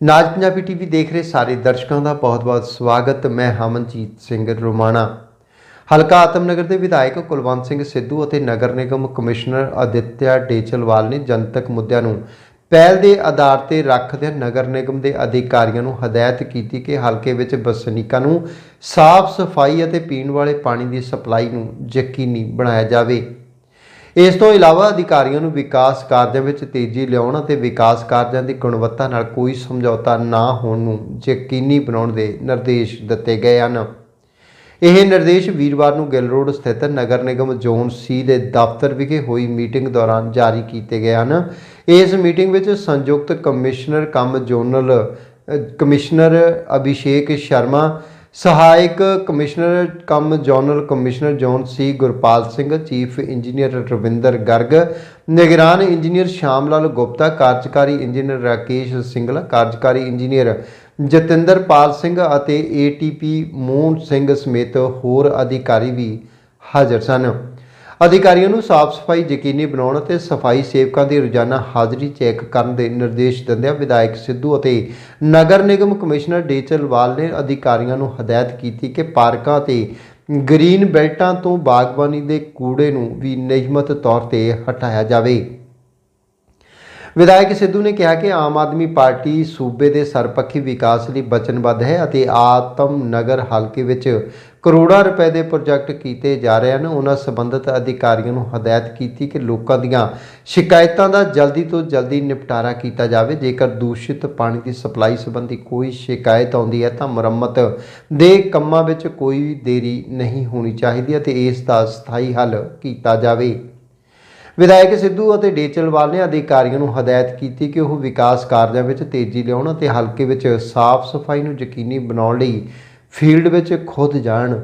ਨਾਜ Punjabi TV ਦੇਖ ਰਹੇ ਸਾਰੇ ਦਰਸ਼ਕਾਂ ਦਾ ਬਹੁਤ-ਬਹੁਤ ਸਵਾਗਤ। ਮੈਂ ਹਮਨਜੀਤ ਸਿੰਘ ਰੋਮਾਣਾ। ਹਲਕਾ ਆਤਮਨਗਰ ਦੇ ਵਿਧਾਇਕ ਕੁਲਵੰਤ ਸਿੰਘ ਸਿੱਧੂ ਅਤੇ ਨਗਰ ਨਿਗਮ ਕਮਿਸ਼ਨਰ ਅਦਿੱਤਿਆ ਡੇਚਲਵਾਲ ਨੇ ਜਨਤਕ ਮੁੱਦਿਆਂ ਨੂੰ ਪਹਿਲ ਦੇ ਆਧਾਰ ਤੇ ਰੱਖਦੇ ਨਗਰ ਨਿਗਮ ਦੇ ਅਧਿਕਾਰੀਆਂ ਨੂੰ ਹਦਾਇਤ ਕੀਤੀ ਕਿ ਹਲਕੇ ਵਿੱਚ ਵਸਨੀਕਾਂ ਨੂੰ ਸਾਫ਼ ਸਫ਼ਾਈ ਅਤੇ ਪੀਣ ਵਾਲੇ ਪਾਣੀ ਦੀ ਸਪਲਾਈ ਨੂੰ ਯਕੀਨੀ ਬਣਾਇਆ ਜਾਵੇ। ਇਸ ਤੋਂ ਇਲਾਵਾ ਅਧਿਕਾਰੀਆਂ ਨੂੰ ਵਿਕਾਸ ਕਾਰਜਾਂ ਵਿੱਚ ਤੇਜ਼ੀ ਲਿਆਉਣ ਅਤੇ ਵਿਕਾਸ ਕਾਰਜਾਂ ਦੀ ਗੁਣਵੱਤਾ ਨਾਲ ਕੋਈ ਸਮਝੌਤਾ ਨਾ ਹੋਣ ਨੂੰ ਯਕੀਨੀ ਬਣਾਉਣ ਦੇ ਨਿਰਦੇਸ਼ ਦਿੱਤੇ ਗਏ ਹਨ। ਇਹ ਨਿਰਦੇਸ਼ ਵੀਰਵਾਰ ਨੂੰ ਗਿੱਲ ਰੋਡ ਸਥਿਤ ਨਗਰ ਨਿਗਮ ਜ਼ੋਨ ਸੀ ਦੇ ਦਫ਼ਤਰ ਵਿਖੇ ਹੋਈ ਮੀਟਿੰਗ ਦੌਰਾਨ ਜਾਰੀ ਕੀਤੇ ਗਏ ਹਨ। ਇਸ ਮੀਟਿੰਗ ਵਿੱਚ ਸੰਯੁਕਤ ਕਮਿਸ਼ਨਰ ਕੰਮ ਜ਼ੋਨਲ ਕਮਿਸ਼ਨਰ ਅਭਿਸ਼ੇਕ ਸ਼ਰਮਾ ਸਹਾਇਕ ਕਮਿਸ਼ਨਰ ਕੰਮ zonal commissioner zone C Gurpal Singh, chief engineer Ravinder Garg, ਨਿਗਰਾਨ ਇੰਜੀਨੀਅਰ ਸ਼ਾਮ ਲਾਲ ਗੁਪਤਾ, ਕਾਰਜਕਾਰੀ ਇੰਜੀਨੀਅਰ ਰਾਕੇਸ਼ ਸਿੰਗਲਾ, ਕਾਰਜਕਾਰੀ ਇੰਜੀਨੀਅਰ ਜਤਿੰਦਰਪਾਲ ਸਿੰਘ ਅਤੇ ਏਟੀਪੀ ਮੋਹਨ ਸਿੰਘ ਸਮੇਤ ਹੋਰ ਅਧਿਕਾਰੀ ਵੀ ਹਾਜ਼ਰ ਸਨ। ਅਧਿਕਾਰੀਆਂ ਨੂੰ ਸਾਫ਼ ਸਫ਼ਾਈ ਯਕੀਨੀ ਬਣਾਉਣ ਅਤੇ ਸਫ਼ਾਈ ਸੇਵਕਾਂ ਦੀ ਰੋਜ਼ਾਨਾ ਹਾਜ਼ਰੀ ਚੈੱਕ ਕਰਨ ਦੇ ਨਿਰਦੇਸ਼ ਦਿੰਦਿਆਂ ਵਿਧਾਇਕ ਸਿੱਧੂ ਅਤੇ ਨਗਰ ਨਿਗਮ ਕਮਿਸ਼ਨਰ ਡੇਚਲਵਾਲ ਨੇ ਅਧਿਕਾਰੀਆਂ ਨੂੰ ਹਦਾਇਤ ਕੀਤੀ ਕਿ ਪਾਰਕਾਂ ਤੇ ਗ੍ਰੀਨ ਬੈਲਟਾਂ ਤੋਂ ਬਾਗਬਾਨੀ ਦੇ ਕੂੜੇ ਨੂੰ ਵੀ ਨਿਯਮਤ ਤੌਰ ਤੇ ਹਟਾਇਆ ਜਾਵੇ। ਵਿਧਾਇਕ ਸਿੱਧੂ ਨੇ ਕਿਹਾ ਕਿ ਆਮ ਆਦਮੀ ਪਾਰਟੀ ਸੂਬੇ ਦੇ ਸਰਪੱਖੀ ਵਿਕਾਸ ਲਈ ਵਚਨਬੱਧ ਹੈ ਅਤੇ ਆਤਮ ਨਗਰ ਹਲਕੇ ਵਿੱਚ ਕਰੋੜਾਂ ਰੁਪਏ ਦੇ ਪ੍ਰੋਜੈਕਟ ਕੀਤੇ ਜਾ ਰਹੇ ਹਨ। ਉਹਨਾਂ ਸੰਬੰਧਿਤ ਅਧਿਕਾਰੀਆਂ ਨੂੰ ਹਦਾਇਤ ਕੀਤੀ ਕਿ ਲੋਕਾਂ ਦੀਆਂ ਸ਼ਿਕਾਇਤਾਂ ਦਾ ਜਲਦੀ ਤੋਂ ਜਲਦੀ ਨਿਪਟਾਰਾ ਕੀਤਾ ਜਾਵੇ। ਜੇਕਰ ਦੂਸ਼ਿਤ ਪਾਣੀ ਦੀ ਸਪਲਾਈ ਸੰਬੰਧੀ ਕੋਈ ਸ਼ਿਕਾਇਤ ਆਉਂਦੀ ਹੈ ਤਾਂ ਮੁਰੰਮਤ ਦੇ ਕੰਮਾਂ ਵਿੱਚ ਕੋਈ ਦੇਰੀ ਨਹੀਂ ਹੋਣੀ ਚਾਹੀਦੀ ਅਤੇ ਇਸ ਦਾ ਸਥਾਈ ਹੱਲ ਕੀਤਾ ਜਾਵੇ। ਵਿਧਾਇਕ ਸਿੱਧੂ ਅਤੇ ਡੇਚਲਵਾਲ ਨੇ ਅਧਿਕਾਰੀਆਂ ਨੂੰ ਹਦਾਇਤ ਕੀਤੀ ਕਿ ਉਹ ਵਿਕਾਸ ਕਾਰਜਾਂ ਵਿੱਚ ਤੇਜ਼ੀ ਲਿਆਉਣ ਅਤੇ ਹਲਕੇ ਵਿੱਚ ਸਾਫ਼ ਸਫ਼ਾਈ ਨੂੰ ਯਕੀਨੀ ਬਣਾਉਣ ਲਈ ਫੀਲਡ ਵਿੱਚ ਖੁਦ ਜਾਣ।